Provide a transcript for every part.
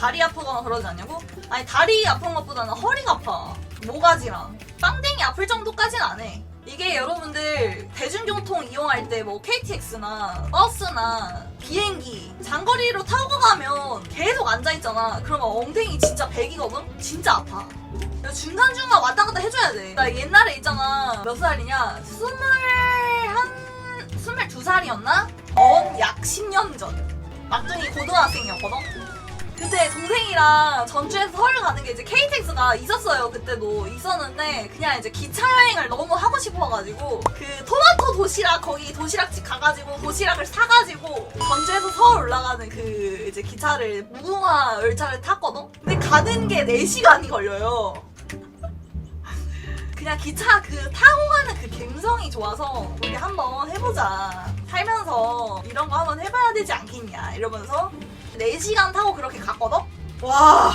다리 아프거나 그러지 않냐고? 아니 다리 아픈 것보다는 허리가 아파 모가지랑 빵댕이 아플 정도까진 안 해 이게 여러분들 대중교통 이용할 때 뭐 KTX나 버스나 비행기 장거리로 타고 가면 계속 앉아있잖아 그러면 엉덩이 진짜 백이거든? 진짜 아파 중간중간 왔다 갔다 해줘야 돼. 나 옛날에 있잖아. 몇 살이냐? 스물 한, 스물두 살이었나? 언약 10년 전. 막둥이 고등학생이었거든? 그때 동생이랑 전주에서 서울 가는 게 이제 KTX가 있었어요. 그때도 있었는데 그냥 이제 기차 여행을 너무 하고 싶어가지고 그 토마토 도시락 거기 도시락집 가가지고 도시락을 사가지고 전주에서 서울 올라가는 그 이제 기차를 무궁화 열차를 탔거든. 근데 가는 게 4시간이 걸려요. 그냥 기차 그 타고 가는 그 감성이 좋아서 우리 한번 해보자. 살면서 이런 거 한번 해봐야 되지 않겠냐 이러면서 4시간 타고 그렇게 갔거든? 와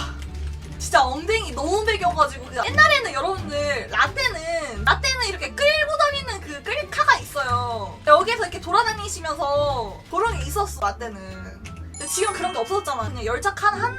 진짜 엉덩이 너무 배겨가지고 그냥 옛날에는 여러분들 라떼는 라떼는 이렇게 끌고 다니는 그 끌카가 있어요 여기에서 이렇게 돌아다니시면서 그런 게 있었어 라떼는 근데 지금 그런 게 없어졌잖아 그냥 칸한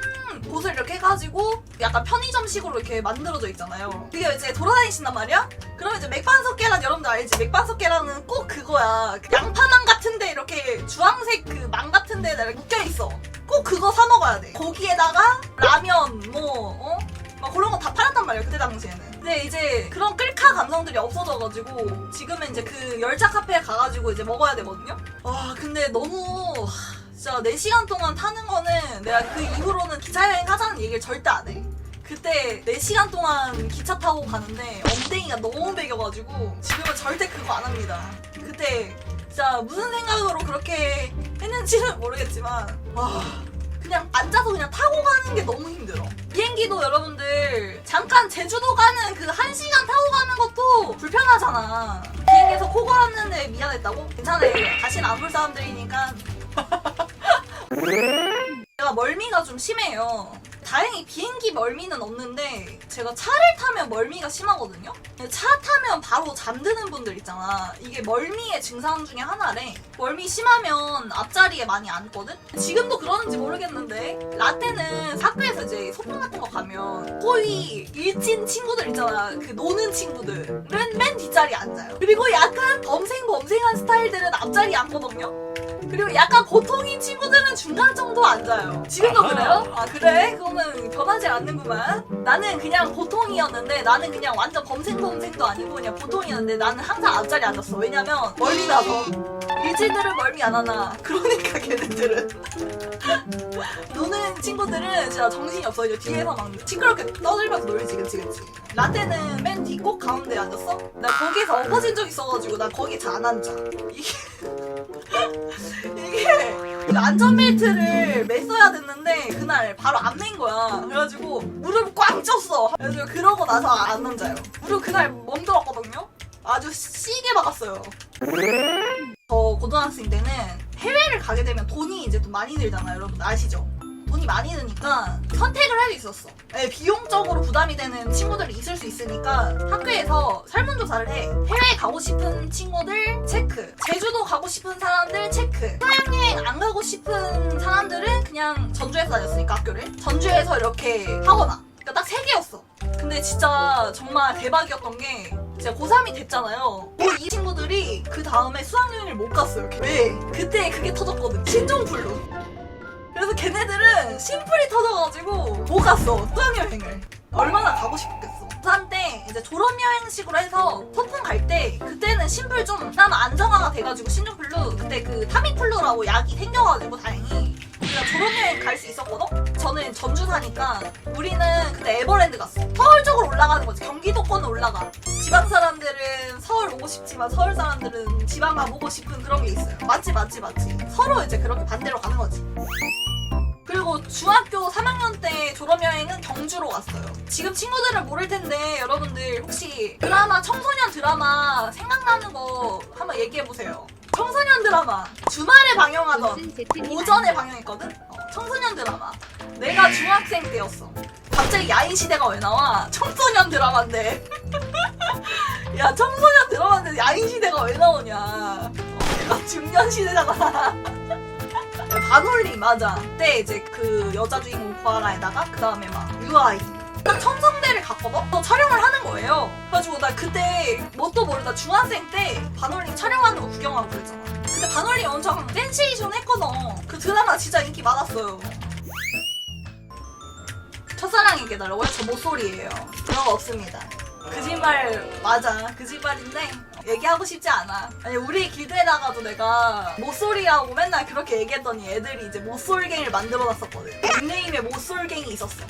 곳을 이렇게 해가지고 약간 편의점식으로 이렇게 만들어져 있잖아요 그게 이제 돌아다니신단 말이야? 그러면 이제 맥반석 계란 여러분들 알지? 맥반석 계란은 꼭 그거야 그 양파망 같은데 이렇게 주황색 그 망 같은데 이렇게 묶여 있어 꼭 그거 사 먹어야 돼. 거기에다가 라면 뭐 어? 막 그런 거 다 팔았단 말이야 그때 당시에는. 근데 이제 그런 끌카 감성들이 없어져가지고 지금은 이제 그 열차 카페에 가가지고 이제 먹어야 되거든요. 와 근데 너무 하, 진짜 4시간 동안 타는 거는 내가 그 이후로는 기차 여행 하자는 얘기를 절대 안 해. 그때 4시간 동안 기차 타고 가는데 엉덩이가 너무 배겨가지고 지금은 절대 그거 안 합니다. 그때 진짜 무슨 생각으로 그렇게 했는지는 모르겠지만 와 그냥 앉아서 그냥 타고 가는 게 너무 힘들어. 비행기도 여러분들 잠깐 제주도 가는 그한 시간 타고 가는 것도 불편하잖아. 비행기에서 코 골았는데 미안했다고? 괜찮아요. 다시는 안볼 사람들이니까. 제가 멀미가 좀 심해요. 다행히 비행기 멀미는 없는데 제가 차를 타면 멀미가 심하거든요. 차 타면 바로 잠드는 분들 있잖아. 이게 멀미의 증상 중에 하나래. 멀미 심하면 앞자리에 많이 앉거든. 지금도 그러는지 모르겠는데 라떼는 학교에서 이제 소풍 같은 거 가면 거의 일진 친구들 있잖아. 그 노는 친구들은 맨 뒷자리에 앉아요. 그리고 약간 범생 범생한 스타일들은 앞자리에 앉거든요. 그리고 약간 보통인 친구들은 중간 정도 앉아요. 지금도 그래요? 아 그래? 그거는 변하지 않는구만. 나는 그냥 보통이었는데 나는 그냥 완전 범생범생도 아니고 그냥 보통이었는데 나는 항상 앞자리에 앉았어. 왜냐면 멀미 나서. 일진들은 멀미 안 하나. 그러니까 걔네들은. 노는 친구들은 진짜 정신이 없어. 이제 뒤에서 막 시끄럽게 떠들면서 놀지, 그치, 그치. 라떼는 맨뒤꼭 가운데 앉았어? 나 거기서 엎어진 적 있어가지고 나 거기 잘 안 앉아. 이게. 안전벨트를 맸어야 됐는데 그날 바로 안 맨 거야. 그래가지고 무릎 꽉 쪘어. 그래서 그러고 나서 안 앉아요. 무릎 그날 멍들었거든요. 아주 시게 박았어요. 저 고등학생 때는 해외를 가게 되면 돈이 이제 좀 많이 들잖아요. 여러분 아시죠? 돈이 많이 드니까 선택을 할 수 있었어. 네, 비용적으로 부담이 되는 친구들이 있을 수 있으니까 학교에서 설문조사를 해. 해외 가고 싶은 친구들 체크. 제주도 가고 싶은 사람들 체크. 해외여행 안 가고 싶은 사람들은 그냥 전주에서 다녔으니까 학교를. 전주에서 이렇게 하거나. 그러니까 딱 세 개였어. 근데 진짜 정말 대박이었던 게 제가 고3이 됐잖아요. 이 친구들이 그 다음에 수학여행을 못 갔어요. 왜? 그때 그게 터졌거든. 신종플루. 그래서 걔네들은 심플이 터져가지고 못 갔어. 수학여행을. 얼마나 가고 싶겠어. 고3 때 이제 졸업여행식으로 해서 소풍 갈 때 그때는 심플 좀 나는 안정화가 돼가지고 신종플루 그때 그 타미플루라고 약이 생겨가지고 다행히 우리가 졸업여행 갈 수 있었거든? 저는 전주 사니까 우리는 그때 에버랜드 갔어. 서울 쪽으로 올라가는 거지. 경기도권으로 올라가. 지방 사람들은 서울 오고 싶지만 서울 사람들은 지방 가보고 싶은 그런 게 있어요. 맞지 맞지 맞지. 서로 이제 그렇게 반대로 가는 거지 중학교 3학년 때 졸업여행은 경주로 갔어요. 지금 친구들은 모를 텐데 여러분들 혹시 드라마 청소년 드라마 생각나는 거 한번 얘기해 보세요. 청소년 드라마 주말에 방영하던 오전에 방영했거든. 어, 청소년 드라마. 내가 중학생 때였어. 갑자기 야인 시대가 왜 나와? 청소년 드라마인데. 야 청소년 드라마인데 야인 시대가 왜 나오냐? 어, 내가 중년 시대잖아. 반올림 맞아. 그때 이제 그 여자 주인공 코알라에다가 그 다음에 막 유아이. 딱 첨성대를 갔거든? 또 촬영을 하는 거예요. 그래가지고 나 그때 뭣도 모르다 중학생 때 반올림 촬영하는 거 구경하고 그랬잖아. 근데 반올림 엄청 센세이션 했거든. 그 드라마 진짜 인기 많았어요. 첫사랑에게 달라고요? 저 모쏠이에요. 그런 거 없습니다. 거짓말 맞아. 거짓말인데 얘기하고 싶지 않아. 아니 우리 길드에다가도 내가 모쏠이라고 맨날 그렇게 얘기했더니 애들이 이제 모쏠갱이를 만들어놨었거든. 닉네임에 모쏠갱이 있었어.